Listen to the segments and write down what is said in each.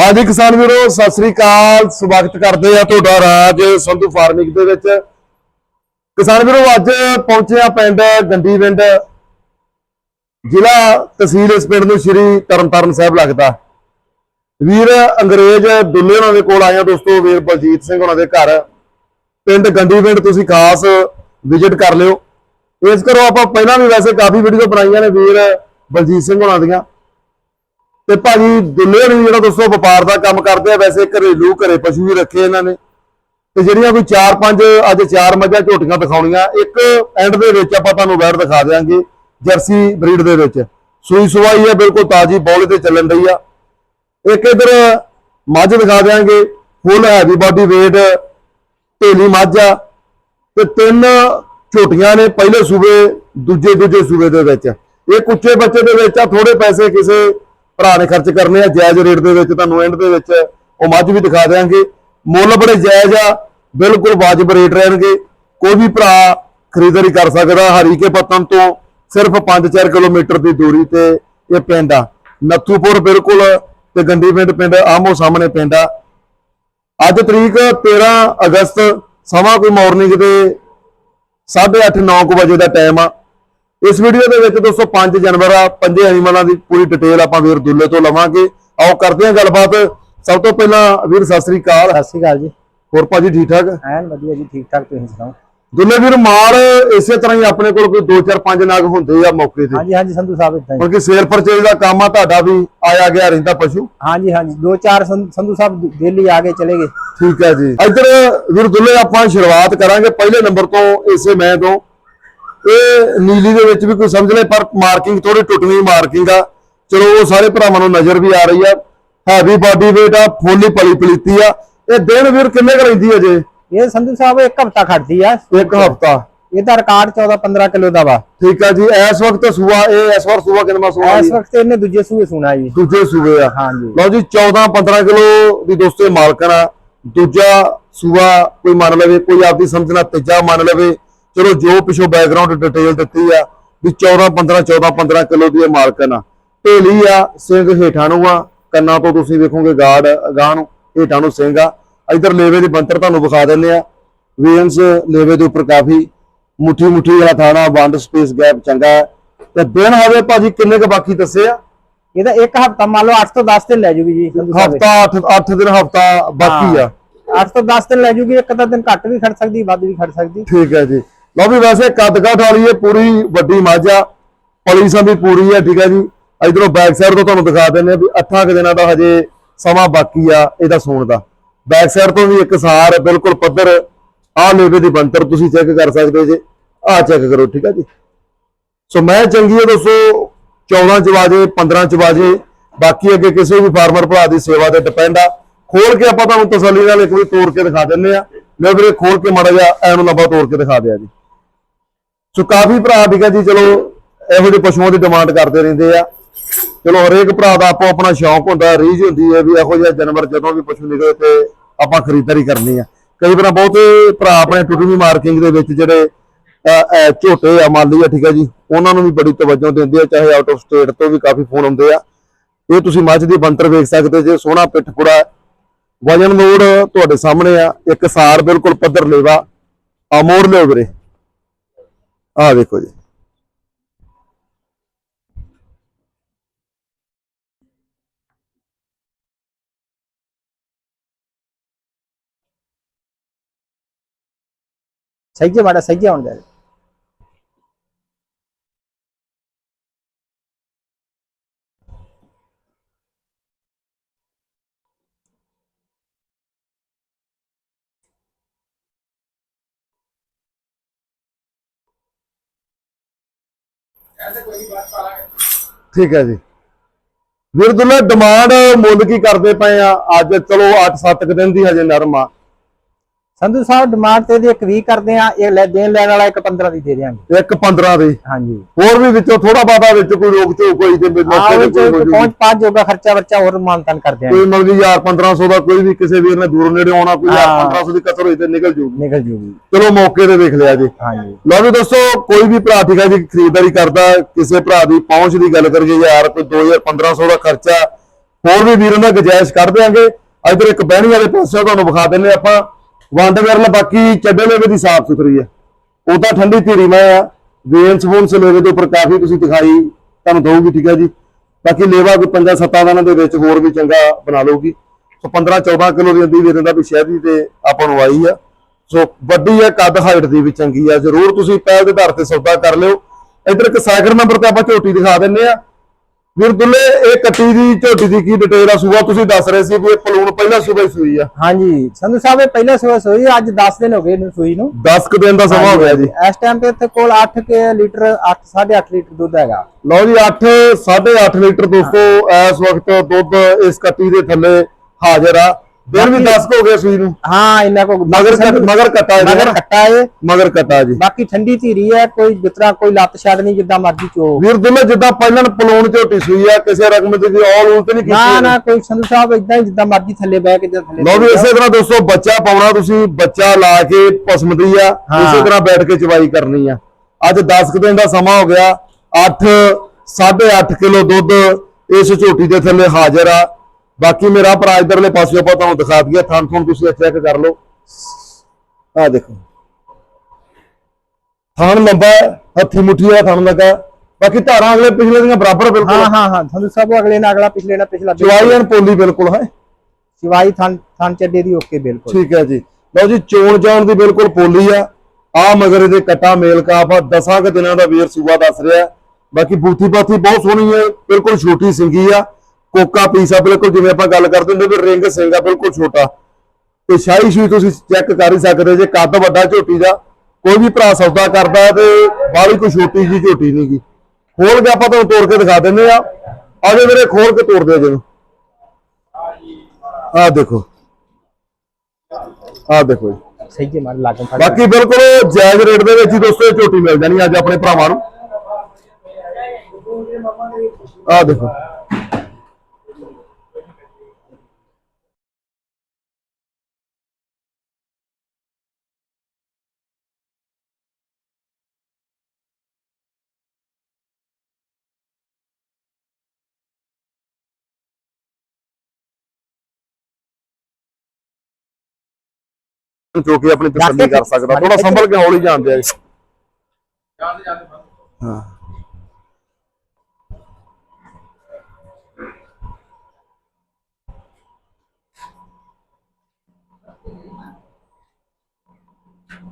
ਹਾਂਜੀ ਕਿਸਾਨ ਵੀਰੋ, ਸਤਿ ਸ੍ਰੀ ਅਕਾਲ। ਸਵਾਗਤ ਕਰਦੇ ਆ ਤੁਹਾਡਾ ਰਾਜ ਸੰਧੂ ਫਾਰਮਿੰਗ ਦੇ ਵਿੱਚ। ਕਿਸਾਨ ਵੀਰੋ, ਅੱਜ ਪਹੁੰਚਿਆ ਪਿੰਡ ਗੰਡੀ ਪਿੰਡ ਜ਼ਿਲ੍ਹਾ ਤਹਿਸੀਲ ਇਸ ਪਿੰਡ ਨੂੰ ਸ਼੍ਰੀ ਤਰਨਤਾਰਨ ਸਾਹਿਬ ਲੱਗਦਾ। ਵੀਰ, ਅੰਗਰੇਜ਼ ਦੁੱਲੇ ਉਹਨਾਂ ਦੇ ਕੋਲ ਆਇਆ ਦੋਸਤੋ, ਵੀਰ ਬਲਜੀਤ ਸਿੰਘ ਉਹਨਾਂ ਦੇ ਘਰ। ਪਿੰਡ ਗੰਡੀ ਪਿੰਡ ਤੁਸੀਂ ਖਾਸ ਵਿਜ਼ਿਟ ਕਰ ਲਿਓ। ਇਸ ਕਰੋ ਆਪਾਂ ਪਹਿਲਾਂ ਵੀ ਵੈਸੇ ਕਾਫੀ ਵੀਡੀਓ ਬਣਾਈਆਂ ਨੇ ਵੀਰ ਬਲਜੀਤ ਸਿੰਘ ਉਹਨਾਂ ਦੀਆਂ। ਤੇ ਭਾਜੀ ਦੁੱਲੇ ਨੇ ਜਿਹੜਾ ਦੋਸਤੋ ਵਪਾਰ ਦਾ ਕੰਮ ਕਰਦੇ ਆ, ਵੈਸੇ ਘਰੇਲੂ ਘਰੇ ਪਸ਼ੂ ਵੀ ਰੱਖੇ ਇਹਨਾਂ ਨੇ। ਤੇ ਜਿਹੜੀਆਂ ਕੋਈ 4-5 ਅੱਜ ਚਾਰ ਮੱਝਾਂ ਝੋਟੀਆਂ ਦਿਖਾਉਣੀਆਂ, ਇੱਕ ਐਂਡ ਦੇ ਵਿੱਚ ਆਪਾਂ ਤੁਹਾਨੂੰ ਵੈਰ ਦਿਖਾ ਦੇਵਾਂਗੇ ਜਰਸੀ ਬਰੀਡ ਦੇ ਵਿੱਚ। ਸੂਈ ਸੁਆਈ ਹੈ, ਬਿਲਕੁਲ ਤਾਜੀ, ਬੌਲੇ ਤੇ ਚੱਲਣ ਰਹੀ ਆ। ਇੱਕ ਇਧਰ ਮੱਝ ਦਿਖਾ ਦੇਵਾਂਗੇ ਫੁੱਲ ਹੈਵੀ ਬਾਡੀ weight ਢੇਲੀ ਮੱਝ ਆ। ਤੇ ਤਿੰਨ ਝੋਟੀਆਂ ਨੇ, ਪਹਿਲੇ ਸੂਬੇ ਦੂਜੇ ਦੂਜੇ ਸੂਬੇ ਦੇ ਵਿੱਚ। ਇਹ ਕੁੱਚੇ ਬੱਚੇ ਦੇ ਵਿੱਚ ਆ ਥੋੜੇ ਪੈਸੇ ਕਿਸੇ ਭਰਾ ਨੇ ਖਰਚ ਕਰਨੇ ਆ, ਜਾਇਜ਼ ਰੇਟ ਦੇ ਵਿੱਚ, ਤੁਹਾਨੂੰ ਐਂਡ ਦੇ ਵਿੱਚ ਉਹ ਮੱਝ ਵੀ ਦਿਖਾ ਦੇਵਾਂਗੇ ਮੁੱਲ ਬੜੇ ਜਾਇਜ਼ ਆ, ਬਿਲਕੁਲ ਵਾਜਬ ਰੇਟ ਰਹਿਣਗੇ। ਕੋਈ ਵੀ ਭਰਾ ਖਰੀਦਦਾਰੀ ਕਰ ਸਕਦਾ, ਹਰੀਕੇ ਪਤਨ ਤੋਂ ਸਿਰਫ 5-4 ਕਿਲੋਮੀਟਰ ਦੀ ਦੂਰੀ ਤੇ ਇਹ ਪਿੰਡ ਆ। ਨੱਥੂਪੁਰ ਬਿਲਕੁਲ ਤੇ ਗੰਡੀ ਪਿੰਡ ਪਿੰਡ ਆਮੋ ਸਾਹਮਣੇ ਪਿੰਡ ਆ। ਅੱਜ ਤਰੀਕ 13 ਅਗਸਤ, ਸਮਾਂ ਕੋਈ ਮਾਰਨਿੰਗ ਦੇ 8:30 9 ਵਜੇ ਦਾ ਟਾਈਮ ਆ। ਇਸ ਵੀਡੀਓ ਦੇ ਵਿੱਚ ਦੋਸਤੋ 5 ਜਨਵਰ ਆ ਪੰਜੇ ਐਨੀਮਲਾਂ ਦੀ ਪੂਰੀ ਡਿਟੇਲ ਆਪਾਂ ਵੀਰ ਦੁੱਲੇ ਤੋਂ ਲਵਾਂਗੇ। ਆਓ ਕਰਦੇ ਹਾਂ ਗੱਲਬਾਤ। ਸਭ ਤੋਂ ਪਹਿਲਾਂ ਵੀਰ ਸਤਿ ਸ੍ਰੀ ਅਕਾਲ। ਸਤਿ ਸ਼੍ਰੀ ਅਕਾਲ ਜੀ। ਹੋਰ ਭਾਜੀ ਠੀਕ ਠਾਕ? ਐਨ ਵਧੀਆ ਜੀ ਠੀਕ ਠਾਕ ਤੁਸੀਂ ਸੁਣਾਓ? ਦੁੱਲੇ ਵੀਰ ਮਾਲ ਇਸੇ ਤਰ੍ਹਾਂ ਹੀ ਆਪਣੇ ਕੋਲ ਕੋਈ 2 4 5 ਨਗ ਹੁੰਦੇ ਆ ਮੌਕੇ ਤੇ। ਹਾਂਜੀ ਹਾਂਜੀ ਸੰਧੂ ਸਾਹਿਬ ਇਦਾਂ ਹੀ। ਕਿਉਂਕਿ ਸੇਲ ਪਰਚੇਜ ਦਾ ਕੰਮ ਆ ਤੁਹਾਡਾ ਵੀ ਆਇਆ ਗਿਆ ਰਹਿੰਦਾ ਪਸ਼ੂ। ਹਾਂਜੀ ਹਾਂਜੀ ਦੋ ਚਾਰ ਸੰਧੂ ਸੰਧੂ ਸਾਹਿਬ ਦਿੱਲੀ ਆ ਕੇ ਚਲੇ ਗਏ। ਠੀਕ ਹੈ ਜੀ। ਇੱਧਰ ਵੀਰ ਦੁੱਲੇ ਆਪਾਂ ਸ਼ੁਰੂਆਤ ਕਰਾਂਗੇ। ਪਹਿਲੇ ਨੰਬਰ ਤੋਂ ਇਸੇ ਮੈਂ ਤੋਂ। ਇਹ ਨੀਲੀ ਦੇ ਵਿੱਚ ਵੀ ਕੋਈ ਸਮਝ ਲੈ ਪਰ ਮਾਰਕਿੰਗ ਥੋੜੀ ਟੁੱਟਵੀਂ ਮਾਰਕਿੰਗ ਆ। ਚਲੋ ਉਹ ਸਾਰੇ ਭਰਾਵਾਂ ਨੂੰ ਨਜ਼ਰ ਵੀ ਆ ਰਹੀ ਆ। ਹੈਵੀ ਬਾਡੀ weight ਆ ਫੁੱਲੀ ਪਲੀ ਪਲੀਤੀ ਆ। ਇਹ ਦਿਨ ਵੀਰ ਕਿੰਨੇ ਕੁ ਲੈਂਦੀ ਅਜੇ ਇਹ ਸੰਧੂ ਸਾਹਿਬ ਇੱਕ ਹਫਤਾ ਖੜਦੀ ਆ। ਇੱਕ ਹਫਤਾ। ਇਹਦਾ ਰਿਕਾਰਡ 14 15 ਕਿਲੋ ਦਾ ਵਾ। ਠੀਕ ਆ ਜੀ ਇਸ ਵਕਤ ਸੂਆ ਇਹ ਇਸ ਵਾਰ ਸੂਆ ਕਿੰਨਾ ਸੂਆ ਇਸ ਜੀ? ਵਕਤ ਇਹਨੇ ਦੂਜੇ ਸੂਏ ਸੁਣਾ ਜੀ। ਦੂਜੇ ਸੂਬੇ ਆ। ਹਾਂਜੀ ਲਓ ਜੀ 14 15 ਕਿਲੋ ਦੀ ਦੋਸਤੋ ਇਹ ਮਾਲਕਣ ਆ। ਦੂਜਾ ਸੂਆ ਕੋਈ ਮੰਨ ਲਵੇ ਕੋਈ ਆਪਦੀ ਸਮਝਣਾ ਤੀਜਾ ਮੰਨ ਲਵੇ ਚਲੋ ਜੋ ਪਿਛੋ ਬੈਕਗ੍ਰਾਉਂਡ ਡਿਟੇਲ ਦਿੱਤੀ ਆ ਵੀ 14 15 14 15 ਕਿਲੋ ਦੀ ਇਹ ਮਾਲਕਣ ਆ ਢੇਲੀ ਆ ਸਿੰਘ ਹੇਠਾਂ ਨੂੰ ਆ ਕੰਨਾਂ ਤੋਂ ਤੁਸੀਂ ਵੇਖੋਗੇ ਗਾਰਡ ਅਗਾਹ ਨੂੰ ਹੇਠਾਂ ਨੂੰ ਸਿੰਘ ਆ। ਇਧਰ ਲੇਵੇ ਦੀ ਬੰਤਰ ਤੁਹਾਨੂੰ ਵਿਖਾ ਦਿੰਦੇ ਆ। ਵੇਨਸ ਲੇਵੇ ਦੇ ਉੱਪਰ ਕਾਫੀ ਮੁੱਠੀ ਮੁੱਠੀ ਵਾਲਾ ਥਾਣਾ ਬੰਦ ਸਪੇਸ ਗੈਪ ਚੰਗਾ। ਤੇ ਦਿਨ ਹੋਵੇ ਭਾਜੀ ਕਿੰਨੇ ਕ ਬਾਕੀ ਦੱਸੇ ਆ? ਇਹਦਾ ਇੱਕ ਹਫਤਾ ਮੰਨ ਲਓ 8 ਤੋਂ 10 ਦਿਨ ਲੈ ਜੂਗੀ ਜੀ ਹਫਤਾ 8 8 ਦਿਨ ਹਫਤਾ ਬਾਕੀ ਆ। 8 ਤੋਂ 10 ਦਿਨ ਲੈ ਜੂਗੀ ਇੱਕ ਤਾਂ ਦਿਨ ਘੱਟ ਵੀ ਖੜ ਸਕਦੀ ਵੱਧ ਵੀ ਖੜ ਸਕਦੀ। ਠੀਕ ਹੈ ਜੀ। ਲਓ ਵੀ ਵੈਸੇ ਕੱਦ ਕਾਠ ਵਾਲੀ ਇਹ ਪੂਰੀ ਵੱਡੀ ਮੱਝ ਆ, ਪੋਲੀਸਾਂ ਵੀ ਪੂਰੀ ਹੈ, ਠੀਕ ਹੈ ਜੀ। ਇਧਰੋਂ ਬੈਕ ਸਾਈਡ ਤੋਂ ਤੁਹਾਨੂੰ ਦਿਖਾ ਦਿੰਦੇ ਆ ਵੀ 8 ਕੁ ਦਿਨਾਂ ਦਾ ਹਜੇ ਸਮਾਂ ਬਾਕੀ ਆ ਇਹਦਾ ਸੌਣ ਦਾ। ਬੈਕ ਸਾਈਡ ਤੋਂ ਵੀ ਇੱਕ ਸਾਰ, ਬਿਲਕੁਲ ਪੱਧਰ, ਆਹ ਲੇਵੇ ਦੀ ਬੰਤਰ ਤੁਸੀਂ ਚੈੱਕ ਕਰ ਸਕਦੇ ਜੇ, ਆਹ ਚੈੱਕ ਕਰੋ, ਠੀਕ ਹੈ ਜੀ। ਸੋ ਮੈਂ ਚੰਗੀ ਹੈ ਦੋਸਤੋ 14 ਚ ਵਾਜੇ 15 ਚ ਵਾਜੇ, ਬਾਕੀ ਅੱਗੇ ਕਿਸੇ ਵੀ ਫਾਰਮਰ ਭਰਾ ਦੀ ਸੇਵਾ ਤੇ ਡਿਪੈਂਡ ਆ। ਖੋਲ ਕੇ ਆਪਾਂ ਤੁਹਾਨੂੰ ਤਸੱਲੀ ਨਾਲ ਇੱਕ ਵਾਰੀ ਤੋੜ ਕੇ ਦਿਖਾ ਦਿੰਨੇ ਆ ਮੈਂ ਵੀਰੇ, ਖੋਲ ਕੇ ਮਾੜਾ ਜਿਹਾ ਐਨੂੰ ਲੰਬਾ ਤੋੜ ਕੇ ਦਿਖਾ ਦਿਆ ਜੀ। ਸੋ ਕਾਫੀ ਭਰਾ ਠੀਕ ਹੈ ਜੀ, ਚਲੋ, ਇਹੋ ਜਿਹੇ ਪਸ਼ੂਆਂ ਦੀ ਡਿਮਾਂਡ ਕਰਦੇ ਰਹਿੰਦੇ ਆ। ਚਲੋ, ਹਰੇਕ ਭਰਾ ਦਾ ਆਪੋ ਆਪਣਾ ਸ਼ੌਂਕ ਹੁੰਦਾ, ਰੀਝ ਹੁੰਦੀ ਹੈ ਵੀ ਇਹੋ ਜਿਹਾ ਜਾਨਵਰ ਜਦੋਂ ਵੀ ਪਸ਼ੂ ਨਿਕਲੇ ਤੇ ਆਪਾਂ ਖਰੀਦਦਾਰੀ ਕਰਨੀ ਆ। ਕਈ ਵਾਰ ਬਹੁਤੇ ਭਰਾ ਆਪਣੇ ਟੁੱਟਵੀਂ ਮਾਰਕਿੰਗ ਦੇ ਵਿੱਚ ਜਿਹੜੇ ਝੋਟੇ ਆ ਮਾਲੀ ਆ ਠੀਕ ਹੈ ਜੀ, ਉਹਨਾਂ ਨੂੰ ਵੀ ਬੜੀ ਤਵੱਜੋ ਦਿੰਦੇ ਆ, ਚਾਹੇ ਆਊਟ ਆਫ ਸਟੇਟ ਤੋਂ ਵੀ ਕਾਫੀ ਫੋਨ ਆਉਂਦੇ ਆ। ਇਹ ਤੁਸੀਂ ਮੱਝ ਦੀ ਬੰਤਰ ਵੇਖ ਸਕਦੇ ਜੇ, ਸੋਹਣਾ ਪਿੱਠਪੁੜਾ ਹੈ। ਵਜਨ ਮੋੜ ਤੁਹਾਡੇ ਸਾਹਮਣੇ ਆ, ਇੱਕ ਸਾਰ ਬਿਲਕੁਲ ਪੱਧਰ ਲੇਵਾ ਆ ਮੋੜ ਲਿਓ ਵੀਰੇ ਆ ਦੇਖੋ ਜੀ ਸਹੀ ਜੇ ਮਾੜਾ ਸਹੀ ਠੀਕ ਹੈ ਜੀ। ਵੀਰ ਦੁੱਲਾ ਡਿਮਾਂਡ ਮੁੱਲ ਕੀ ਕਰਦੇ ਪਏ ਆ? ਅੱਜ ਚਲੋ 8-7 ਦਿਨ ਦੀ ਹਜੇ ਨਰਮ ਆ। ਸੰਧੂ ਸਾਹਿਬ ਡਿਮਾਂਡ ਤੇ ਇਹਦੀ ਇੱਕ 20 ਕਰਦੇ ਆ ਇਹ ਲੈ ਦੇਣ ਲੈਣ ਵਾਲਾ ਇੱਕ 15 ਦੀ ਦੇ ਦਿਆਂਗੇ। ਇੱਕ 15 ਦੀ? ਹਾਂਜੀ। ਹੋਰ ਵੀ ਵਿੱਚੋਂ ਥੋੜਾ ਬਾਦਾ ਵਿੱਚ ਕੋਈ ਰੋਕ ਝੋਕ ਹੋਈ ਤੇ ਮੌਕੇ ਤੇ ਕੋਈ ਹੋ। ਪਹੁੰਚ ਪਾਜ ਜੋਗਾ ਖਰਚਾ ਵਰਚਾ ਹੋਰ ਮਾਨਤਨ ਕਰ ਦਿਆਂਗੇ। ਕੋਈ ਮਤਲਬ 1000 1500 ਦਾ ਕੋਈ ਵੀ ਕਿਸੇ ਵੀਰ ਨੇ ਦੂਰੋਂ ਨੇੜੇ ਆਉਣਾ ਕੋਈ 1000 ਹਾਂ। 1500 ਦੀ ਕਸਰ ਹੋਈ ਤੇ ਨਿਕਲ ਜੂਗੀ। ਨਿਕਲ ਜੂਗੀ। ਚਲੋ ਮੌਕੇ ਤੇ ਵੇਖ ਲਿਆ ਜੀ। ਹਾਂਜੀ। ਲਓ ਵੀ ਦੋਸਤੋ ਕੋਈ ਵੀ ਭਰਾ ਠੀਕ ਜੀ ਖਰੀਦਦਾਰੀ ਕਰਦਾ ਕਿਸੇ ਭਰਾ ਦੀ ਪਹੁੰਚ ਦੀ ਗੱਲ ਕਰੀਏ ਯਾਰ ਕੋਈ 2000 1500 ਦਾ ਖਰਚਾ ਹੋਰ ਵੀ ਵੀਰਾਂ ਦਾ ਗੁਜਾਇਸ਼ ਕਰ ਦਿਆਂਗੇ। ਇਧਰ ਇੱਕ ਬਹਿਣੀ ਵਾਲੇ ਪਾਸੇ ਤੁਹਾਨੂੰ ਵਿਖਾ ਦਿੰਨੇ ਆਪਾਂ। ਵੰਡ ਵਿਰਲ ਬਾਕੀ ਚੱਡੇ ਲੇਵੇ ਦੀ ਸਾਫ਼ ਸੁਥਰੀ ਆ। ਉਹ ਤਾਂ ਠੰਡੀ ਧੀਰੀ ਮੈਂ ਆ। ਵੇਨ ਸਪੂਨ ਲੇਵੇ ਦੇ ਉੱਪਰ ਕਾਫੀ ਤੁਸੀਂ ਦਿਖਾਈ, ਤੁਹਾਨੂੰ ਦਊਗੀ, ਠੀਕ ਹੈ ਜੀ। ਬਾਕੀ ਲੇਵਾ ਕੋਈ 5-7 ਦਿਨਾਂ ਦੇ ਵਿੱਚ ਹੋਰ ਵੀ ਚੰਗਾ ਬਣਾ ਲਊਗੀ। ਸੋ 15-14 ਕਿਲੋ ਦੀ ਅੰਦੀ ਵੀਰਾਂ ਦਾ ਵੀ ਸ਼ਹਿਰੀ ਤੇ ਆਪਾਂ ਨੂੰ ਆਈ ਆ। ਸੋ ਵੱਡੀ ਆ, ਕੱਦ ਹਾਈਟ ਦੀ ਵੀ ਚੰਗੀ ਆ। ਜ਼ਰੂਰ ਤੁਸੀਂ ਪਹਿਲ ਦੇ ਆਧਾਰ ਤੇ ਸੌਦਾ ਕਰ ਲਿਓ। ਇਧਰ ਇੱਕ ਸਾਈਕਲ ਨੰਬਰ ਤੇ ਆਪਾਂ ਝੋਟੀ ਦਿਖਾ ਦਿੰਨੇ ਆ। ਵੀਰ ਦੁੱਲੇ ਇਹ ਕੱਟੀ ਦੀ ਝੋਟੀ ਦੀ ਕੀ ਡਿਟੇਲ ਆ? ਸੂਆ ਤੁਸੀਂ ਦੱਸ ਰਹੇ ਸੀ ਵੀ ਇਹ ਪਲੂਣ ਪਹਿਲਾਂ ਸੂਬਾ ਹੀ ਸੂਈ ਆ। ਹਾਂਜੀ ਸੰਧੂ ਸਾਹਿਬ ਇਹ ਪਹਿਲਾ ਸੂਆ ਸੂਈ ਅੱਜ 10 ਦਿਨ ਹੋ ਗਏ ਇਹਨੂੰ ਸੂਈ ਨੂੰ। 10 ਕੁ ਦਿਨ ਦਾ ਸਮਾਂ ਹੋ ਗਿਆ ਜੀ। ਇਸ ਟਾਈਮ ਤੇ ਇੱਥੇ ਕੋਲ 8 ਕੇ ਲੀਟਰ 8 8.5 ਲੀਟਰ ਦੁੱਧ ਹੈਗਾ। ਲਓ ਜੀ 8 8.5 ਲੀਟਰ ਦੋਸਤੋ ਇਸ ਵਕਤ ਦੁੱਧ ਇਸ ਕੱਟੀ ਦੇ ਥੱਲੇ ਹਾਜ਼ਰ ਆ। ਦਿਨ ਵੀ 10 ਕੁ ਹੋ ਗਏ ਸੂਈ ਨੂੰ। ਹਾਂ ਇਹਨਾਂ ਕੋ ਮਗਰ ਮਗਰ ਕੱਟਾ ਇਹਦੇ ਮਗਰ ਨਾ। ਕੱਟਾ ਹੈ ਮਗਰ ਕੱਟਾ ਜੀ। ਬਾਕੀ ਠੰਡੀ ਧੀਰੀ ਹੈ ਕੋਈ ਜਿਤਨਾ ਕੋਈ ਲੱਤ ਛੱਡ ਨਹੀਂ ਜਿੱਦਾਂ ਮਰਜ਼ੀ ਚੋ। ਵੀਰ ਦੁੱਲੇ ਜਿੱਦਾਂ ਪਹਿਲਾਂ ਪਲੂਣ ਝੋਟੀ ਸੂਈ ਆ ਕਿਸੇ ਰਕਮ ਦੀ ਕੋਈ ਆਲ ਉਲ ਤੇ ਨਹੀਂ ਨਾ ਕੀਤੀ ਨਾ ਕੋਈ ਸੰਧੂ ਸਾਹਿਬ ਇਦਾਂ ਹੀ ਜਿੱਦਾਂ ਮਰਜ਼ੀ ਥੱਲੇ ਬਹਿ ਕੇ ਜਾਂ ਥੱਲੇ ਲਓ ਵੀ ਇਸੇ ਤਰ੍ਹਾਂ ਦੋਸਤੋ ਬੱਚਾ ਪਾਉਣਾ ਤੁਸੀਂ ਬੱਚਾ ਲਾ ਕੇ ਪਸਮਦੀ ਆ ਹਾਂ। ਇਸੇ ਤਰ੍ਹਾਂ ਬੈਠ ਕੇ ਚਵਾਈ ਕਰਨੀ ਆ। ਅੱਜ 10 ਕੁ ਦਿਨ ਦਾ ਸਮਾਂ ਹੋ ਗਿਆ 8 8.5 ਕਿਲੋ ਦੁੱਧ ਇਸ ਝੋਟੀ ਦੇ ਥੱਲੇ ਹਾਜ਼ਰ ਆ। ਬਾਕੀ ਮੇਰਾ ਭਰਾ ਇਧਰਲੇ ਪਾਸੇ ਆਪਾਂ ਤੁਹਾਨੂੰ ਦਿਖਾ ਦਈਏ ਥਣ ਥਣ ਤੁਸੀਂ ਚੈੱਕ ਕਰ ਲਓ। ਆ ਦੇਖੋ। ਥਣ ਲੰਬਾ ਹੱਥੀ ਮੁੱਠੀ ਦਾ ਥਣ ਲੱਗਾ ਬਾਕੀ ਧਾਰਾਂ ਅਗਲੇ ਪਿਛਲੇ ਦੀਆਂ ਬਰਾਬਰ ਬਿਲਕੁਲ। ਹਾਂ ਹਾਂ ਹਾਂ ਸੰਧੂ ਸਾਹਿਬ ਅਗਲੇ ਨਾਲ ਅਗਲਾ ਪਿਛਲੇ ਨਾਲ ਪਿਛਲਾ ਚਵਾਈ ਐਨ ਪੋਲੀ ਬਿਲਕੁਲ ਹੈ? ਸਿਵਾਈ ਥਾਂ ਥਾਂ ਚੱਡੇ ਦੀ ਓਕੇ ਬਿਲਕੁਲ। ਠੀਕ ਹੈ ਜੀ। ਲਓ ਜੀ ਚੋਣ ਜਾਣ ਦੀ ਬਿਲਕੁਲ ਪੋਲੀ ਆ। ਆ ਮਗਰ ਇਹਦੇ ਕਟਾ ਮੇਲ ਕਾਫ ਆ। ਦਸਾਂ ਕੁ ਦਿਨਾਂ ਦਾ ਵੀਰ ਸੂਬਾ ਦੱਸ ਰਿਹਾ ਬਾਕੀ ਬੂਥੀ ਬਾਥੀ ਬਹੁਤ ਸੋਹਣੀ ਹੈ ਬਿਲਕੁਲ ਛੋਟੀ ਸਿੰਗੀ ਆ। ਕੋਕਾ ਪੀਸ ਬਿਲਕੁਲ ਜਿਵੇਂ ਆਪਾਂ ਗੱਲ ਕਰਦੇ ਹੁੰਦੇ ਵੀ ਰਿੰਗ ਸਿੰਘ ਆ ਬਿਲਕੁਲ ਛੋਟਾ। ਤੇ ਸ਼ਾਹੀ ਸ਼ੂਈ ਤੁਸੀਂ ਚੈੱਕ ਕਰ ਹੀ ਸਕਦੇ ਜੇ ਕੱਦ ਵੱਡਾ ਝੋਟੀ ਦਾ ਕੋਈ ਵੀ ਭਰਾ ਸੌਦਾ ਕਰਦਾ ਤੇ ਬਾਹਲੀ ਕੋਈ ਛੋਟੀ ਜੀ ਝੋਟੀ ਨਹੀਂਗੀ ਖੋਲ ਕੇ ਆਪਾਂ ਤੁਹਾਨੂੰ ਤੋੜ ਕੇ ਦਿਖਾ ਦਿੰਦੇ ਆ ਆਜੋ ਵੀਰੇ ਖੋਲ ਕੇ ਤੋੜ ਦਿਓ ਜੀ ਆ ਦੇਖੋ। ਆ ਦੇਖੋ ਜੀ। ਸਹੀ ਜੇ ਮਨ ਲੱਗਣ ਫੜ ਬਾਕੀ ਬਿਲਕੁਲ ਜਾਇਜ਼ ਰੇਟ ਦੇ ਵਿੱਚ ਹੀ ਦੋਸਤੋ ਇਹ ਝੋਟੀ ਮਿਲ ਜਾਣੀ ਅੱਜ ਆਪਣੇ ਭਰਾਵਾਂ ਨੂੰ। ਆ ਦੇਖੋ। ਜੋ ਕਿ ਆਪਣੀ ਤਸੱਲੀ ਕਰ ਸਕਦਾ ਥੋੜਾ ਸੰਭਲ ਕੇ ਹੌਲੀ ਜਾਂਦੇ ਆ। ਹਾਂ।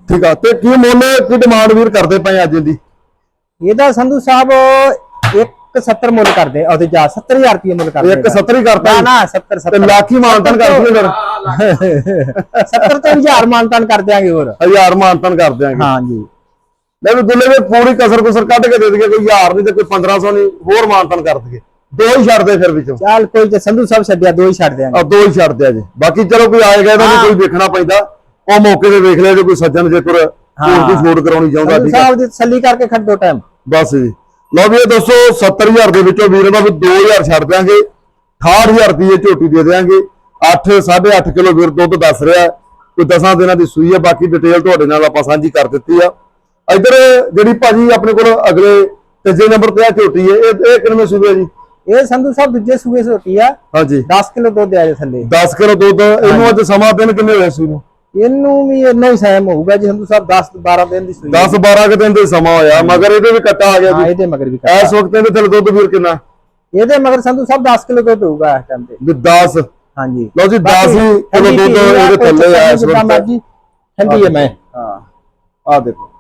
ਠੀਕ ਆ ਤੇ ਕੀ ਮੁੱਲ ਕੀ ਡਿਮਾਂਡ ਵੀਰ ਕਰਦੇ ਪਏ ਅੱਜ ਦੀ ਇਹਦਾ ਸੰਧੂ ਸਾਹਿਬ 170 ਮੁੱਲ ਕਰਦੇ ਉਹਦੇ ਜਾ 70000 ਰੁਪਏ ਮੁੱਲ ਕਰਦੇ ਇੱਕ 70 ਹੀ ਕਰਤਾ ਨਾ ਜੀ। ਨਾ 70 ਤੇ 70 ਲਾਖੀ ਮਾਨਤਨ ਕਰਦੇ ਫਿਰ। 70 ਤੋਂ 1000 ਮਾਨਤਾਨ ਕਰ ਦਿਆਂਗੇ ਹੋਰ। ਹਜ਼ਾਰ ਮਾਨਤਨ ਕਰ ਦਿਆਂਗੇ। ਲੈ ਵੀ ਵੀ ਪੂਰੀ ਕਸਰ ਕੁਸਰ ਕੱਢ ਕੇ ਦੇ ਦਈਏ ਕੋਈ ਹਜ਼ਾਰ ਨਹੀਂ ਤੇ ਕੋਈ 1500 ਨਹੀਂ ਹੋਰ ਮਾਨਤਨ ਕਰ ਦਈਏ। ਦੋ ਹੀ ਛੱਡ ਦੇ ਫਿਰ ਵਿੱਚੋਂ। ਚੱਲ ਕੋਈ ਤੇ ਸੰਧੂ ਸਾਹਿਬ ਛੱਡਿਆ ਦੋ ਹੀ ਛੱਡ ਦਿਆਂਗੇ। ਆ ਦੋ ਹੀ ਛੱਡ ਦਿਆ ਜੀ। ਬਾਕੀ ਚਲੋ ਕੋਈ ਆਏਗਾ ਇਹਦਾ ਵੀ। ਕੋਈ ਵੇਖਣਾ ਪੈਂਦਾ। ਉਹ ਮੌਕੇ ਤੇ ਵੇਖ ਲਿਆ ਜੇ ਕੋਈ ਸੱਜਣ ਜੇ ਤੁਰ ਹੋਰ ਕੋਈ ਛੋੜ ਕਰਾਉਣੀ ਚਾਹੁੰਦਾ ਸੰਧੂ ਠੀਕ ਹੈ ਸਾਹਿਬ ਦੀ ਤਸੱਲੀ ਕਰਕੇ ਖੜ ਦੋ ਟਾਈਮ ਬਸ ਜੀ। ਲਓ ਵੀ ਇਹ ਦੱਸੋ 70000 ਦੇ ਵਿੱਚੋਂ ਵੀਰ ਦਾ ਵੀ 2000 ਛੱਡ ਦਿਆਂਗੇ। 68000 ਰੁਪਏ ਝੋਟੀ ਦੇ ਦਿਆਂਗੇ। 8 8.5 ਕਿਲੋ ਵੀਰ ਦੁੱਧ ਦੱਸ ਰਿਹਾ। ਕੋਈ 10 ਦਿਨਾਂ ਦੀ ਸੂਈ ਹੈ ਬਾਕੀ ਡਿਟੇਲ ਤੁਹਾਡੇ ਨਾਲ ਆਪਾਂ ਸਾਂਝੀ ਕਰ ਦਿੱਤੀ ਆ। ਇੱਧਰ ਜਿਹੜੀ ਭਾਜੀ ਆਪਣੇ ਕੋਲ ਅਗਲੇ ਤੀਜੇ ਨੰਬਰ ਤੇ ਆ ਝੋਟੀ ਹੈ ਇਹ ਇਹ ਕਿੰਨੇ ਸੂਬੇ ਜੀ? ਇਹ ਸੰਧੂ ਸਾਹਿਬ ਦੂਜੇ ਸੂਏ ਸੋਟੀ ਆ। ਹਾਂਜੀ। 10 ਕਿਲੋ ਦੁੱਧ ਆ ਜੇ ਥੱਲੇ। 10 ਕਿਲੋ ਦੁੱਧ ਇਹਨੂੰ ਅੱਜ ਸਮਾਂ ਦਿਨ ਕਿੰਨੇ ਹੋਏ ਸੂਈ ਨੂੰ? ਇਹਨੂੰ ਵੀ ਇੰਨਾ ਹੀ ਸਹਿਮ ਹੋਊਗਾ ਜੀ ਸੰਧੂ ਸਾਹਿਬ 10 12 ਦਿਨ ਦੀ ਸੂਈ 10 12 ਕੁ ਦਿਨ ਦੇ ਸਮਾਂ ਹੋਇਆ ਮਗਰ ਇਹਦੇ ਵੀ ਕੱਟਾ ਆ ਗਿਆ ਹਾਂ ਜੀ ਇਹਦੇ ਮਗਰ ਵੀ ਇਸ ਵਕਤ ਇਹਦੇ ਥੱਲੇ ਦੁੱਧ ਵੀਰ ਕਿੰਨਾ? ਇਹਦੇ ਮਗਰ ਸੰਧੂ ਸਾਹਿਬ 10 ਕਿਲੋ ਦੁੱਧ ਹੋਊਗਾ ਇਸ ਟਾਈਮ ਤੇ। ਵੀ 10 ਹਾਂਜੀ। ਲਓ ਜੀ 10 ਹੀ ਕਿਲੋ ਠੰਡੀ ਦੁੱਧ ਧੀਰੀ ਆ, ਇਹਦੇ ਕੋਈ ਥੱਲੇ ਆ ਇਸ ਜਿੱਦਾਂ ਵਕਤ। ਮਰਜ਼ੀ। ਠੰਡੀ ਹੈ ਮੈਂ। ਹਾਂ। ਆ ਦੇਖੋ।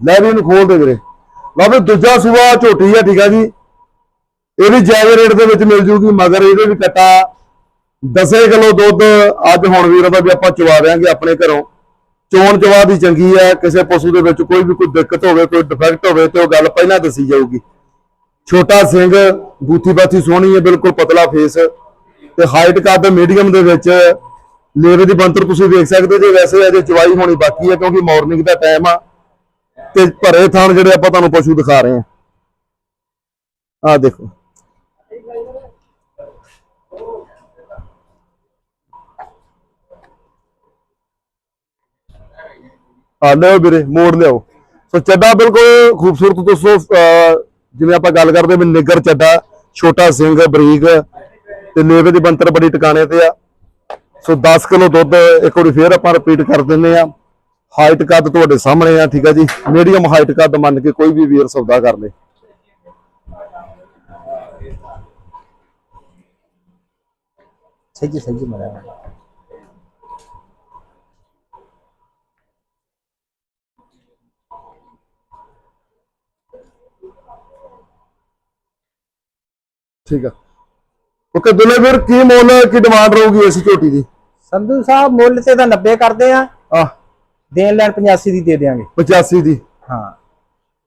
ਲੈ ਵੀ ਇਹਨੂੰ ਖੋਲ ਦੇ ਵੀਰੇ। ਵੀ ਦੂਜਾ ਸੂਆ ਝੋਟੀ ਆ ਠੀਕ ਆ ਜੀ। ਇਹ ਵੀ ਜਾਇਜ਼ ਰੇਟ ਦੇ ਵਿੱਚ ਮਿਲ ਜੂਗੀ ਮਗਰ ਇਹਦੇ ਵੀ ਕਟਾ 10 ਕਿਲੋ ਦੁੱਧ ਅੱਜ ਹੁਣ ਵੀਰ ਦਾ ਵੀ ਆਪਾਂ ਚਵਾ ਦਿਆਂਗੇ ਆਪਣੇ ਘਰੋਂ। ਚੋਣ ਚਵਾ ਦੀ ਚੰਗੀ ਹੈ ਕਿਸੇ ਪਸ਼ੂ ਦੇ ਵਿੱਚ ਕੋਈ ਵੀ ਕੋਈ ਦਿੱਕਤ ਹੋਵੇ, ਕੋਈ ਡਿਫੈਕਟ ਹੋਵੇ ਤੇ ਉਹ ਗੱਲ ਪਹਿਲਾਂ ਦੱਸੀ ਜਾਊਗੀ। ਛੋਟਾ ਸਿੰਘ, ਬੂਥੀ ਬਾਥੀ ਸੋਹਣੀ ਹੈ, ਬਿਲਕੁਲ ਪਤਲਾ ਫੇਸ ਤੇ ਹਾਈਟ ਕੱਦ ਮੀਡੀਅਮ ਦੇ ਵਿੱਚ ਲੇਵੇ ਦੀ ਬੰਤਰ ਤੁਸੀਂ ਦੇਖ ਸਕਦੇ ਜੇ ਵੈਸੇ ਅਜੇ ਚਵਾਈ ਹੋਣੀ ਬਾਕੀ ਹੈ ਕਿਉਂਕਿ ਮਾਰਨਿੰਗ ਦਾ ਟਾਈਮ ਆ ਤੇ ਭਰੇ ਥਾਣ ਜਿਹੜੇ ਆਪਾਂ ਤੁਹਾਨੂੰ ਪਸ਼ੂ ਦਿਖਾ ਰਹੇ ਆ ਆ ਦੇਖੋ। ਆ ਲਿਓ ਵੀਰੇ, ਮੋੜ ਲਿਆਓ। ਸੋ ਚੱਡਾ ਬਿਲਕੁਲ ਖੂਬਸੂਰਤ ਦੋਸਤੋ ਜਿਵੇਂ ਆਪਾਂ ਗੱਲ ਕਰਦੇ ਵੀ ਨਿੱਗਰ ਚੱਡਾ, ਛੋਟਾ ਸਿੰਘ, ਬਰੀਕ ਤੇ ਲੇਵੇ ਦੀ ਬੰਤਰ ਬੜੀ ਟਿਕਾਣੇ ਤੇ ਆ। ਸੋ 10 ਕਿਲੋ ਦੁੱਧ ਇੱਕ ਵਾਰੀ ਫੇਰ ਆਪਾਂ ਰਿਪੀਟ ਕਰ ਦਿੰਨੇ ਆ ਹਾਈਟ ਕੱਦ ਤੁਹਾਡੇ ਸਾਹਮਣੇ ਆ, ਠੀਕ ਆ ਜੀ। ਮੀਡੀਅਮ ਹਾਈਟ ਕੱਦ ਮੰਨ ਕੇ ਕੋਈ ਵੀ ਵੀਰ ਸੌਦਾ ਕਰ ਲੇ। ਸਹੀ ਸਹੀ ਮਰਾ ਠੀਕ ਆ। ਓਕੇ ਦੁਲੇ ਵੀਰ ਕੀ ਮੁੱਲ ਕੀ ਡਿਮਾਂਡ ਰਹੂਗੀ ਇਸ ਝੋਟੀ ਦੀ? ਸੰਧੂ ਸਾਹਿਬ ਮੁੱਲ ਤੇ ਤਾਂ 90 ਕਰਦੇ ਆ। ਆ ਦੇਣ ਲੈਣ 85 ਦੀ ਦੇ ਦੇਾਂਗੇ 85 ਦੀ। ਹਾਂ।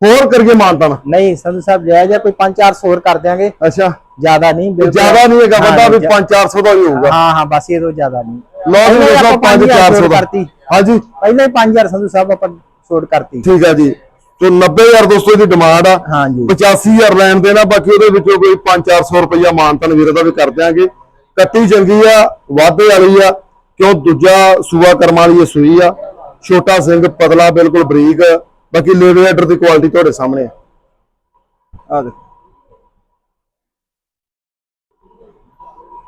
ਹੋਰ ਕਰਕੇ ਮਾਨਤਾਨ ਨਹੀਂ ਸੰਧੂ ਸਾਹਿਬ ਜਾਇਜ਼ ਹੈ ਕੋਈ 5-400 ਹੋਰ ਕਰ ਦਿਆਂਗੇ। ਅੱਛਾ। ਜ਼ਿਆਦਾ ਨਹੀਂ। ਜ਼ਿਆਦਾ ਨਹੀਂ ਹੈਗਾ ਬੰਦਾ ਵੀ ਹਾਂ, 5-400 ਦਾ ਹੀ ਹੋਊਗਾ। ਹਾਂ ਹਾਂ ਬਸ ਇਹ ਤੋਂ ਜ਼ਿਆਦਾ ਨਹੀਂ। ਲਓ ਜੀ ਪਹਿਲਾਂ ਹੀ ਦੇਖੋ ਆਪਾਂ 5-400 ਦਾ। ਕਰਤੀ। ਹਾਂਜੀ। ਪਹਿਲਾਂ ਹੀ 5000 ਸੰਧੂ ਸਾਹਿਬ ਆਪਾਂ ਛੋਟ ਕਰਤੀ। ਠੀਕ ਹੈ ਜੀ। ਤੇ 90000 ਦੋਸਤੋ ਦੀ ਡਿਮਾਂਡ ਆ ਹਾਂ ਜੀ 85000 ਲੈਣ ਦੇਣਾ ਬਾਕੀ ਉਹਦੇ ਵਿੱਚੋਂ ਕੋਈ 5-400 ਰੁਪਇਆ ਮਾਨਤਨ ਵੀਰੇ ਦਾ ਵੀ ਕਰ ਦਿਆਂਗੇ। ਕੱਟੀ ਚੰਗੀ ਆ ਵਾਧੇ ਵਾਲੀ ਆ ਕਿਉਂ ਦੂਜਾ ਸੂਆ ਕਰਮਾਂ ਵਾਲੀ ਇਹ ਸੂਈ ਆ। ਛੋਟਾ ਸਿੰਘ ਪਤਲਾ ਬਿਲਕੁਲ ਬਰੀਕ ਬਾਕੀ ਲੇਵੇ ਆਰਡਰ ਦੀ ਕੁਆਲਿਟੀ ਤੁਹਾਡੇ ਸਾਹਮਣੇ ਆ। ਆ ਦੇਖੋ।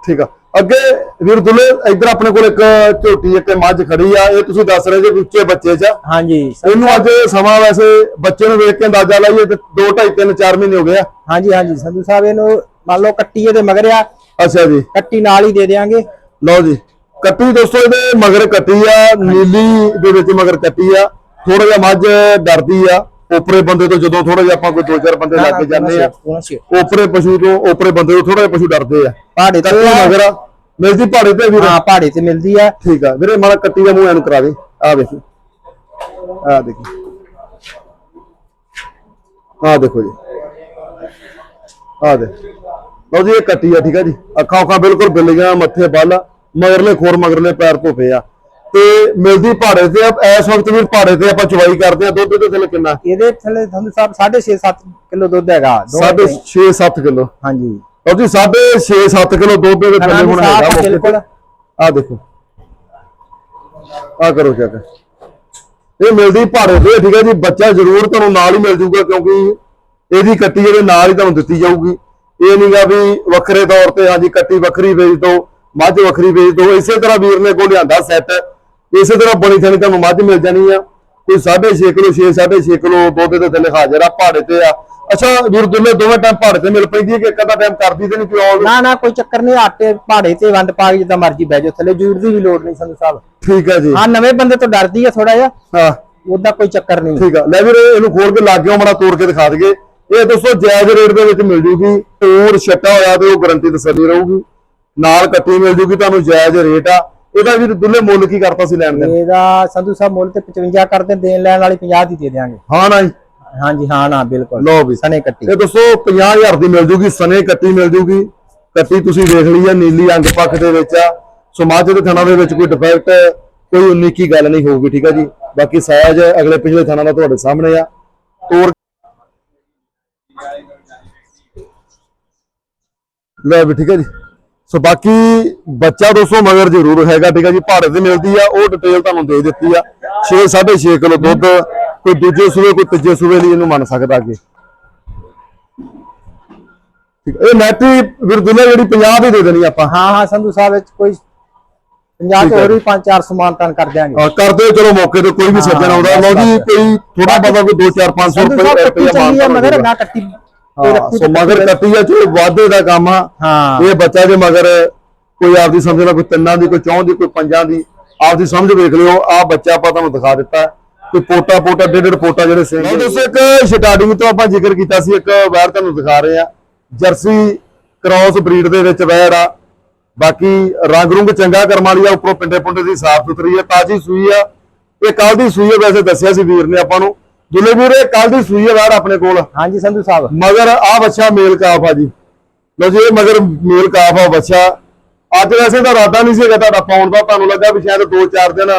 ਠੀਕ ਆ। ਅੱਗੇ ਵੀਰ ਦੁਲੇ ਇੱਧਰ ਆਪਣੇ ਕੋਲ ਇੱਕ ਝੋਟੀ ਇੱਕ ਮੱਝ ਖੜੀ ਆ। ਇਹ ਤੁਸੀਂ ਦੱਸ ਰਹੇ ਜੇ ਉੱਚੇ ਬੱਚੇ 'ਚ ਆ। ਹਾਂ ਜੀ ਇਹਨੂੰ ਅੱਜ ਸਮਾਂ ਵੈਸੇ ਬੱਚੇ ਨੂੰ ਵੇਖ ਕੇ ਅੰਦਾਜ਼ਾ ਲਾਈਏ ਤੇ 2 2.5 3 4 ਮਹੀਨੇ ਹੋ ਗਏ ਆ। ਹਾਂ ਜੀ ਹਾਂ ਜੀ ਸੰਧੂ ਸਾਹਿਬ ਇਹਨੂੰ ਮੰਨ ਲਓ ਕੱਟੀ ਇਹਦੇ ਮਗਰ ਆ। ਅੱਛਾ ਜੀ। ਕੱਟੀ ਨਾਲ ਹੀ ਦੇ ਦੇਾਂਗੇ ਲਓ ਜੀ। ਕੱਟੀ ਦੋਸਤੋ ਇਹਦੇ ਮਗਰ ਕੱਟੀ ਆ ਨੀਲੀ ਦੇ ਵਿੱਚ ਮਗਰ ਕੱਟੀ ਆ। ਥੋੜਾ ਜਿਹਾ ਮੱਝ ਡਰਦੀ ਆ। ਓਪਰੇ ਬੰਦੇ ਤੋਂ ਜਦੋਂ ਥੋੜਾ ਜਿਹਾ ਆਪਾਂ ਕੋਈ ਦੋ ਚਾਰ ਬੰਦੇ ਲੱਗ ਕੇ ਜਾਂਦੇ ਆ ਓਪਰੇ ਪਸ਼ੂ ਤੋਂ ਓਪਰੇ ਬੰਦੇ ਤੋਂ ਥੋੜਾ ਜਿਹਾ ਪਸ਼ੂ ਡਰਦੇ ਆ। ਪਹਾੜੇ ਤੇ। ਮਗਰ ਮਿਲਦੀ ਪਹਾੜੇ ਤੇ ਵੀਰ ਹਾਂ ਪਹਾੜੇ ਤੇ ਮਿਲਦੀ ਆ। ਠੀਕ ਆ। ਵੀਰੇ ਮਾੜਾ ਕੱਟੀ ਦਾ ਮੂੰਹ ਐਨੂੰ ਕਰਾ ਦੇ। ਆ ਵੇਖੀ। ਆ ਦੇਖੀ। ਆ ਦੇਖੋ ਜੀ। ਆ ਦੇ ਲਓ ਜੀ ਇਹ ਕੱਟੀ ਆ ਠੀਕ ਆ ਜੀ। ਅੱਖਾਂ ਅੱਖਾਂ ਬਿਲਕੁਲ ਬਿੱਲੀਆਂ ਮੱਥੇ ਬੱਲ ਮਗਰਲੇ ਖੋਰ ਮਗਰਲੇ ਪੈਰ ਧੋਪੇ ਆ। ਤੇ ਮਿਲਦੀ ਪਹਾੜੇ ਤੇ ਆ ਇਸ ਵਕਤ ਵੀ ਪਹਾੜੇ ਤੇ ਆਪਾਂ ਚਵਾਈ ਕਰਦੇ ਆ ਦੁੱਧ ਦੇ ਥੱਲੇ ਕਿੰਨਾ? ਇਹਦੇ ਥੱਲੇ ਸੰਧੂ ਸਾਹਿਬ 6.5 7 ਕਿਲੋ ਦੁੱਧ ਹੈਗਾ ਦੋਵਾਂ ਸਾਢੇ ਤੇ। 6-7 ਕਿਲੋ। ਹਾਂਜੀ। ਲਓ ਜੀ ਸਾਢੇ 6-7 ਕਿਲੋ ਦੁੱਧ ਦੇ ਥੱਲੇ ਹੁਣ ਹੈਗਾ ਆ ਬਿਲਕੁਲ। ਦੇਖੋ। ਆ ਕਰੋ ਚੈੱਕ। ਇਹ ਮਿਲਦੀ ਭਾਰੇ ਤੇ ਠੀਕ ਹੈ ਜੀ ਬੱਚਾ ਜ਼ਰੂਰ ਤੁਹਾਨੂੰ ਨਾਲ ਹੀ ਮਿਲ ਜੂਗਾ ਕਿਉਂਕਿ ਇਹਦੀ ਕੱਟੀ ਇਹਦੇ ਨਾਲ ਹੀ ਤੁਹਾਨੂੰ ਦਿੱਤੀ ਜਾਊਗੀ। ਇਹ ਨਹੀਂਗਾ ਵੀ ਵੱਖਰੇ ਤੌਰ ਤੇ ਹਾਂਜੀ ਕੱਟੀ ਵੱਖਰੀ ਵੇਚ ਦੋ ਮੱਝ ਵੱਖਰੀ ਵੇਚ ਦੋ ਇਸੇ ਤਰ੍ਹਾਂ ਵੀਰ ਨੇ ਕੋਲ ਲਿਆਂਦਾ ਸੈੱਟ ਇਸੇ ਤਰ੍ਹਾਂ ਬਣੀ ਥਣੀ ਤੁਹਾਨੂੰ ਮੱਝ ਮਿਲ ਜਾਣੀ ਆ। ਕੋਈ 6.5 ਕਿਲੋ 6 6.5 ਕਿਲੋ ਦੁੱਧ ਦੇ ਥੱਲੇ ਹਾਜ਼ਰ ਆ ਪਹਾੜੇ ਤੇ ਆ। ਅੱਛਾ ਵੀਰ ਦੁੱਲੇ ਦੋਵੇਂ ਟਾਈਮ ਪਹਾੜੇ ਤੇ ਮਿਲ ਪੈਂਦੀ ਹੈ ਕਿ ਇੱਕ ਅੱਧਾ ਟਾਈਮ ਕਰਦੀ ਤੇ ਨਹੀਂ ਕੋਈ ਆਉਣ ਨਾ? ਨਾ ਕੋਈ ਚੱਕਰ ਨਹੀਂ ਆਟੇ ਪਹਾੜੇ ਤੇ ਵੰਡ ਪਾ ਕੇ ਜਿੱਦਾਂ ਮਰਜ਼ੀ ਬਹਿ ਜਾਓ ਥੱਲੇ ਜੂੜ ਦੀ ਵੀ ਲੋੜ ਨਹੀਂ ਸੰਧੂ ਸਾਹਿਬ ਠੀਕ ਹੈ ਜੀ। ਹਾਂ ਨਵੇਂ ਬੰਦੇ ਤੋਂ ਡਰਦੀ ਆ ਥੋੜਾ ਜਿਹਾ ਹਾਂ। ਉਹਦਾ ਕੋਈ ਚੱਕਰ ਨਹੀਂ। ਠੀਕ ਆ। ਲੈ ਵੀਰ ਇਹਨੂੰ ਖੋਲ ਕੇ ਲੱਗ ਗਿਆ ਮੜਾ ਤੋੜ ਕੇ ਦਿਖਾ ਦਈਏ। ਇਹ ਦੋਸਤੋ ਜਾਇਜ਼ ਰੇਟ ਦੇ ਵਿੱਚ ਮਿਲ ਜੂਗੀ ਟੂਰ ਛੱਟਾ ਹੋਇਆ ਤੇ ਉਹ ਗਾਰੰਟੀ ਤਸੱਲੀ ਰਹੂਗੀ। ਨਾਲ ਕੱਟੀ ਮਿਲ ਜੂਗੀ ਤੁਹਾਨੂੰ ਜਾਇਜ਼ ਰੇਟ ਆ। ਇਹਦਾ ਵੀਰ ਦੁੱਲੇ ਮੁੱਲ ਕੀ ਕਰਤਾ ਸੀ ਲੈਣ ਦੇ ਇਹਦਾ ਸੰਧੂ ਸਾਹਿਬ ਮੁੱਲ ਤੇ 55 ਕਰਦੇ ਦੇਣ ਲੈਣ ਵਾਲੀ 50 ਦੀ ਦੇ ਦੇਾਂਗੇ ਹਾਂ ਨਾ ਜੀ। ਹਾਂਜੀ ਹਾਂ ਨਾ ਬਿਲਕੁਲ। ਲਓ ਵੀ। ਸਨੇ ਕੱਟੀ। ਇਹ ਦੋਸਤੋ 50000 ਦੀ ਮਿਲ ਜੂਗੀ ਸਨੇ ਕੱਟੀ ਮਿਲ ਜੂਗੀ। ਕੱਟੀ ਤੁਸੀਂ ਦੇਖ ਲਈ ਆ ਨੀਲੀ ਅੰਗ ਪੱਖ ਦੇ ਵਿੱਚ ਆ। ਸੋ ਮੱਝ ਦੇ ਥਣਾ ਦੇ ਵਿੱਚ ਕੋਈ ਡਿਫੈਕਟ ਕੋਈ ਉਨੀ ਕੀ ਗੱਲ ਨਹੀਂ ਹੋਊਗੀ ਠੀਕ ਆ ਜੀ? ਬਾਕੀ ਸਾਇਜ ਅਗਲੇ ਪਿਛਲੇ ਥਣਾ ਦਾ ਤੁਹਾਡੇ ਸਾਹਮਣੇ ਆ। ਤੋਰ ਲੈ ਵੀ ਠੀਕ ਹੈ ਜੀ। ਸੋ ਬਾਕੀ ਬੱਚਾ ਦੋਸਤੋ ਮਗਰ ਜ਼ਰੂਰ ਹੈਗਾ ਠੀਕ ਹੈ ਜੀ ਭਾੜੇ ਤੇ ਮਿਲਦੀ ਆ ਉਹ ਡਿਟੇਲ ਤੁਹਾਨੂੰ ਦੇ ਦਿੱਤੀ ਆ। 6 6.5 ਕਿਲੋ ਦੁੱਧ ਕੋਈ ਦੂਜੇ ਸੂਵੇ ਕੋਈ ਤੀਜੇ ਸੂਵੇ ਲਈ ਇਹਨੂੰ ਮੰਨ ਸਕਦਾ ਅੱਗੇ। ਠੀਕ ਹੈ। ਇਹ ਨੈਟੀ ਵਿਰਦੁਲੇ ਜਿਹੜੀ 50 ਦੀ ਦੇ ਦੇਣੀ ਆਪਾਂ। ਹਾਂ ਹਾਂ ਸੰਧੂ ਸਾਹਿਬ ਵਿੱਚ ਕੋਈ 50 ਤੋਂ ਹੋਰ ਵੀ 5-4 ਸਮਾਨ ਤਨ ਕਰ ਦਿਆਂਗੇ। ਹਾਂ, ਕਰਦੇ ਚਲੋ ਮੌਕੇ ਤੇ ਕੋਈ ਵੀ ਸੱਜਣ ਆਉਂਦਾ ਲਓ ਜੀ ਕੋਈ ਥੋੜਾ ਬਹੁਤਾ ਕੋਈ 2-4 500 ਸੰਧੂ ਸਾਹਿਬ ਰੁਪਏ ਆ ਮਗਰ ਨਾ ਕੱਟੀ। ਹਾਂ ਸੋ ਮਗਰ ਕੱਟੀ ਆ ਚੋ ਵਾਧੇ ਦਾ ਕੰਮ ਆ। ਹਾਂ। ਇਹ ਬੱਚਾ ਜੇ ਮਗਰ ਕੋਈ ਆਪਦੀ ਸਮਝ ਨਾਲ ਕੋਈ ਤਿੰਨਾਂ ਦੀ ਕੋਈ ਚੌਂ ਦੀ ਕੋਈ ਪੰਜਾਂ ਦੀ ਆਪਦੀ ਸਮਝ ਵੇਖ ਲਿਓ। ਆ ਬੱਚਾ ਆਪਾਂ ਤੁਹਾਨੂੰ ਦਿਖਾ ਦਿੱਤਾ। ਕੋਈ ਪੋਟਾ ਪੋਟਾ ਡੇਢ ਡੇਢ ਪੋਟਾ ਜਿਹੜੇ ਸਿੰਘ ਲਓ ਦੋਸਤੋ ਇੱਕ ਸਟਾਰਟਿੰਗ ਤੋਂ ਆਪਾਂ ਜ਼ਿਕਰ ਕੀਤਾ ਸੀ ਇੱਕ ਵੈਰ ਤੁਹਾਨੂੰ ਦਿਖਾ ਰਹੇ ਆ ਜਰਸੀ ਕ੍ਰਾਸ ਬਰੀਡ ਦੇ ਵਿੱਚ ਵੈਰ ਆ। ਬਾਕੀ ਰੰਗ ਰੁੰਗ ਚੰਗਾ ਕਰਮ ਵਾਲੀ ਆ ਉੱਪਰੋਂ ਪਿੰਡੇ ਪੁੰਡੇ ਦੀ ਸਾਫ਼ ਸੁਥਰੀ ਆ ਤਾਜੀ ਸੂਈ ਆ। ਇਹ ਕੱਲ ਦੀ ਸੂਈ ਆ ਵੈਸੇ ਦੱਸਿਆ ਸੀ ਵੀਰ ਨੇ ਆਪਾਂ ਨੂੰ। ਦੁਲੇ ਵੀਰ ਇਹ ਕੱਲ ਦੀ ਸੂਈ ਵੈਰ ਆਪਣੇ ਕੋਲ। ਹਾਂਜੀ ਸੰਧੂ ਸਾਹਿਬ। ਮਗਰ ਆ ਬੱਚਾ ਮੇਲ ਕਾਫ ਆ ਜੀ। ਲੋ ਜੀ ਇਹ ਮਗਰ ਮੇਲ ਕਾਫ ਆ ਬੱਚਾ। ਅੱਜ ਵੈਸੇ ਤਾਂ ਇਰਾਦਾ ਨਹੀਂ ਸੀਗਾ ਤੁਹਾਡਾ ਪਾਉਣ ਦਾ। ਤੁਹਾਨੂੰ ਲੱਗਾ ਵੀ ਸ਼ਾਇਦ 2-4 ਦਿਨ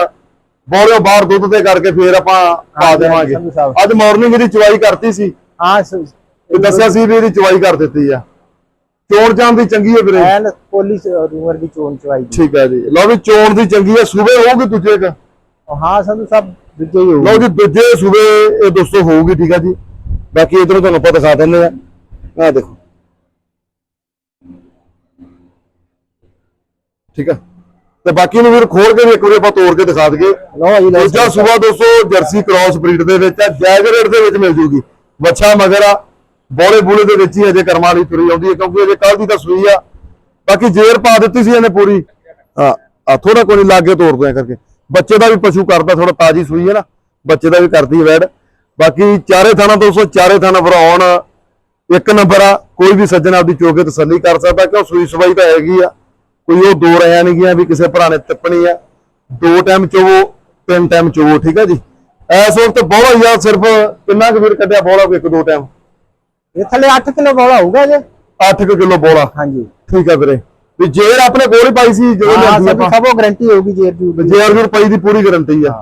ਬੋਲਿਓ ਬਾਹਰ ਦੁੱਧ ਤੇ ਕਰਕੇ ਫੇਰ ਆਪਾਂ ਪਾ ਦੇਵਾਂਗੇ। ਅੱਜ ਮਾਰਨਿੰਗ ਇਹਦੀ ਚਵਾਈ ਕਰਤੀ ਸੀ। ਹਾਂ ਤੇ ਦੱਸਿਆ ਸੀ ਵੀ ਇਹਦੀ ਚਵਾਈ ਕਰ ਦਿੱਤੀ ਆ। ਚੋਣ ਚਾਂ ਦੀ ਚੰਗੀ ਹੈ ਵੀਰੇ। ਐਨ ਪੋਲਿਸ ਵਰਗੀ ਚੋਣ ਚਵਾਈ ਦੀ। ਠੀਕ ਹੈ ਜੀ। ਲਓ ਵੀ ਚੋਣ ਦੀ ਚੰਗੀ ਹੈ। ਸੂਬੇ ਹੋਊਗੀ ਦੂਜੇ ਕ ਹਾਂ ਸੰਧੂ ਸਾਹਿਬ ਦੂਜੇ ਹੀ ਲਓ ਜੀ ਦੂਜੇ ਸੂਬੇ ਇਹ ਦੋਸਤੋ ਹੋਊਗੀ ਠੀਕ ਆ ਜੀ। ਬਾਕੀ ਇਧਰੋਂ ਤੁਹਾਨੂੰ ਆਪਾਂ ਦਿਖਾ ਦਿੰਦੇ ਆ। ਆਹ ਦੇਖੋ। ਠੀਕ ਆ। ਤੇ ਬਾਕੀ ਨੂੰ ਵੀਰ ਖੋਲ ਕੇ ਵੀ ਇੱਕ ਵਾਰੀ ਆਪਾਂ ਤੋੜ ਕੇ ਦਿਖਾ ਦਈਏ। ਲਓ ਜੀ ਲਓ ਦੂਜਾ ਸੂਬਾ ਦੋਸਤੋ ਜਰਸੀ ਕ੍ਰਾਸ ਬਰੀਡ ਦੇ ਵਿੱਚ ਆ। ਜੈਗ ਰੇਟ ਦੇ ਵਿੱਚ ਮਿਲ ਜੂਗੀ। ਬੱਚਾ ਮਗਰ ਆ। ਬੋਲੇ ਬੂਲੇ ਦੇ ਵਿੱਚ ਹੀ ਅਜੇ ਕਰਮਾਂ ਵਾਲੀ ਤੁਰੀ ਆਉਂਦੀ ਹੈ ਕਿਉਂਕਿ ਅਜੇ ਕੱਲ ਦੀ ਤਾਂ ਸੂਈ ਆ। ਬਾਕੀ ਜੇਰ ਪਾ ਦਿੱਤੀ ਸੀ ਇਹਨੇ ਪੂਰੀ। ਆ ਆ ਥੋੜਾ ਕੋਈ ਲਾਗੇ ਤੋੜਦੇ ਆ ਕਰਕੇ। ਬੱਚੇ ਦਾ ਵੀ ਪਸ਼ੂ ਕਰਦਾ ਥੋੜਾ ਤਾਜੀ ਸੂਈ ਹੈ ਨਾ ਬੱਚੇ ਦਾ ਵੀ ਕਰਦੀ ਵੈੜ। ਬਾਕੀ ਚਾਰੇ ਥਾਣਾ ਦੋਸਤੋ ਚਾਰੇ ਥਾਣਾ ਭਰਾਉਣ ਇੱਕ ਨੰਬਰ ਆ ਕੋਈ ਵੀ ਸੱਜਣ ਆਪਦੀ ਚੋਕੇ ਤਸੱਲੀ ਕਰ ਸਕਦਾ ਕਿਉਂ ਸੂਈ ਸਵਾਈ ਤਾਂ ਹੈਗੀ ਆ। ਕੋਈ ਉਹ ਦੋ ਰਿਆਂ ਨਹੀਂ ਗਿਆ ਵੀ ਕਿਸੇ ਭਰਾ ਨੇ ਟਿੱਪਣੀ ਆ। ਦੋ ਟਾਈਮ ਚੋਵੋ ਤਿੰਨ ਟਾਈਮ ਚੋਵੋ ਠੀਕ ਆ ਜੀ? ਐਸ ਵਕਤ ਬੋਲਾ ਆ ਸਿਰਫ ਕਿੰਨਾ ਕੁ ਵੀਰ ਕੱਢਿਆ ਬੋਲਾ ਇੱਕ ਦੋ ਟਾਈਮ? ਇਹ ਥੱਲੇ 8 ਕਿਲੋ ਬੋਲਾ ਹੋਊਗਾ ਜੇ। 8 ਕਿਲੋ ਬੋਲਾ। ਹਾਂਜੀ। ਠੀਕ ਆ ਵੀਰੇ। ਵੀ ਜੇਰ ਆਪਣੇ ਕੋਲ ਹੀ ਪਾਈ ਸੀ ਜਦੋਂ ਆਪਾਂ। ਸਾਹਿਬ ਉਹ ਗਾਰੰਟੀ ਹੋਊਗੀ ਜੇਰ ਜੂਰ ਦੀ। ਜੇਰ ਵੀਰ ਪਾਈ ਦੀ ਪੂਰੀ ਗਾਰੰਟੀ ਆ।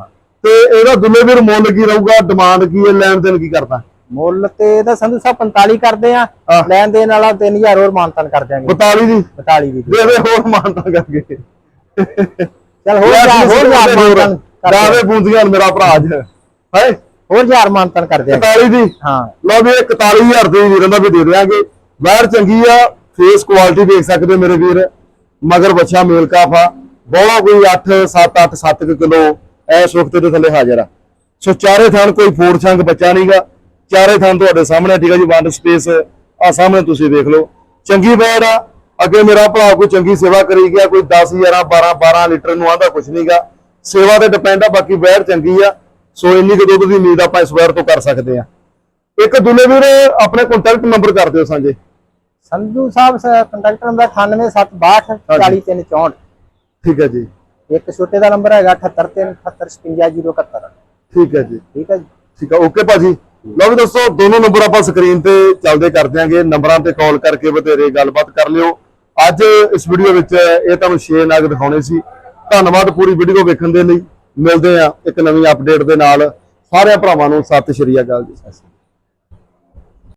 ਤੇ ਇਹਦਾ ਦੁੱਲੇ ਵੀਰ ਮੁੱਲ ਕੀ ਰਹੂਗਾ ਡਿਮਾਂਡ ਕੀ ਹੈ ਲੈਣ ਦੇਣ ਕੀ ਕਰਦਾ? ਮੁੱਲ ਤੇ ਇਹਦਾ ਸੰਧੂ ਸਾਹਿਬ 45 ਕਰਦੇ ਆ। ਲੈਣ ਦੇਣ ਵਾਲਾ 3000 ਹੋਰ ਮਾਨਤਨ ਕਰ ਦਿਆਂਗੇ। 42 ਦੀ? 42 ਦੀ। ਦੇ ਦੇ ਹੋਰ ਮਾਨਤਾ ਕਰਕੇ। ਚਲ ਹੋਰ ਜਾ ਹੋਰ ਹਜ਼ਾਰ ਮਾਨਤਨ ਦਾਵੇ ਦਿਆਂਗੇ। ਬੂੰਦੀਆਂ ਮੇਰਾ ਭਰਾ ਅੱਜ। ਹੈ? ਹੋਰ ਹਜ਼ਾਰ ਮਾਨਤਨ ਕਰ ਦਿਆਂਗੇ। 41 ਦੀ? ਹਾਂ। ਲਓ ਵੀ ਇਹ 41000 ਦੇ ਵੀਰਾਂ ਦਾ ਵੀ ਦੇ ਦੇਵਾਂਗੇ ਬਾਹਰ ਚੰਗੀ ਆ ਫੇਸ ਕੁਆਲਿਟੀ ਦੇਖ ਸਕਦੇ ਮੇਰੇ ਵੀਰ। ਮਗਰ ਬੱਚਾ ਮੇਲ ਕਾਫਾ ਬੋਲਾ ਕੋਈ 8 7 8 7 ਕਿਲੋ ਇਸ ਵਕਤ ਦੇ ਥੱਲੇ ਹਾਜ਼ਰ ਆ। ਸੋ ਚਾਰੇ ਥਾਂ ਕੋਈ ਫੋੜ ਛੰਗ ਬੱਚਾ ਨਹੀਂਗਾ ਚਾਰੇ ਥਾਂ ਤੁਹਾਡੇ ਸਾਹਮਣੇ, ਠੀਕ ਆ ਜੀ ਵੰਡ ਸਪੇਸ ਆ ਸਾਹਮਣੇ ਤੁਸੀਂ ਦੇਖ ਲਓ। ਚੰਗੀ ਬੈੜ ਆ। ਅੱਗੇ ਮੇਰਾ ਭਰਾ ਕੋਈ ਚੰਗੀ ਸੇਵਾ ਕਰੀ ਗਿਆ, ਕੋਈ 10 11 12 12 ਲੀਟਰ ਨੂੰ ਆਂਦਾ ਕੁਝ ਨਹੀਂਗਾ ਸੇਵਾ ਤੇ ਡਿਪੈਂਡ ਆ, ਬਾਕੀ ਬੈੜ ਚੰਗੀ ਆ। ਸੋ ਇੰਨੀ ਕੁ ਦੁੱਧ ਦੀ ਉਮੀਦ ਆਪਾਂ ਇਸ ਵਾਰ ਤੋਂ ਕਰ ਸਕਦੇ ਆ। ਇੱਕ ਦੁੱਲੇ ਵੀਰ, ਆਪਣੇ ਕੰਟੈਕਟ ਨੰਬਰ ਕਰ ਦਿਓ ਸਾਂਝੇ। ਸੰਧੂ ਸਾਹਿਬ ਕੰਟੈਕਟ ਨੰਬਰ 9862 40364 ਠੀਕ ਹੈ ਜੀ। ਇੱਕ ਛੋਟੇ ਦਾ ਨੰਬਰ ਹੈਗਾ 7837755071 ਠੀਕ ਹੈ ਜੀ। ਠੀਕ ਹੈ ਜੀ। ਠੀਕ ਹੈ ਓਕੇ ਭਾਜੀ। ਲਓ ਵੀ ਦੋਸਤੋ ਦੋਨੋਂ ਨੰਬਰ ਆਪਾਂ ਸਕਰੀਨ ਤੇ ਚੱਲਦੇ ਕਰ ਦਿਆਂਗੇ ਨੰਬਰਾਂ ਤੇ ਕਾਲ ਕਰਕੇ ਬਥੇਰੇ ਗੱਲਬਾਤ ਕਰ ਲਿਓ। ਅੱਜ ਇਸ ਵੀਡੀਓ ਵਿੱਚ ਇਹ ਤੁਹਾਨੂੰ 6 ਨਗ ਦਿਖਾਉਣੇ ਸੀ। ਧੰਨਵਾਦ ਪੂਰੀ ਵੀਡੀਓ ਵੇਖਣ ਦੇ ਲਈ। ਮਿਲਦੇ ਆ ਇੱਕ ਨਵੀਂ ਅਪਡੇਟ ਦੇ ਨਾਲ। ਸਾਰਿਆਂ ਭਰਾਵਾਂ ਨੂੰ ਸਤਿ ਸ਼੍ਰੀ ਅਕਾਲ ਜੀ।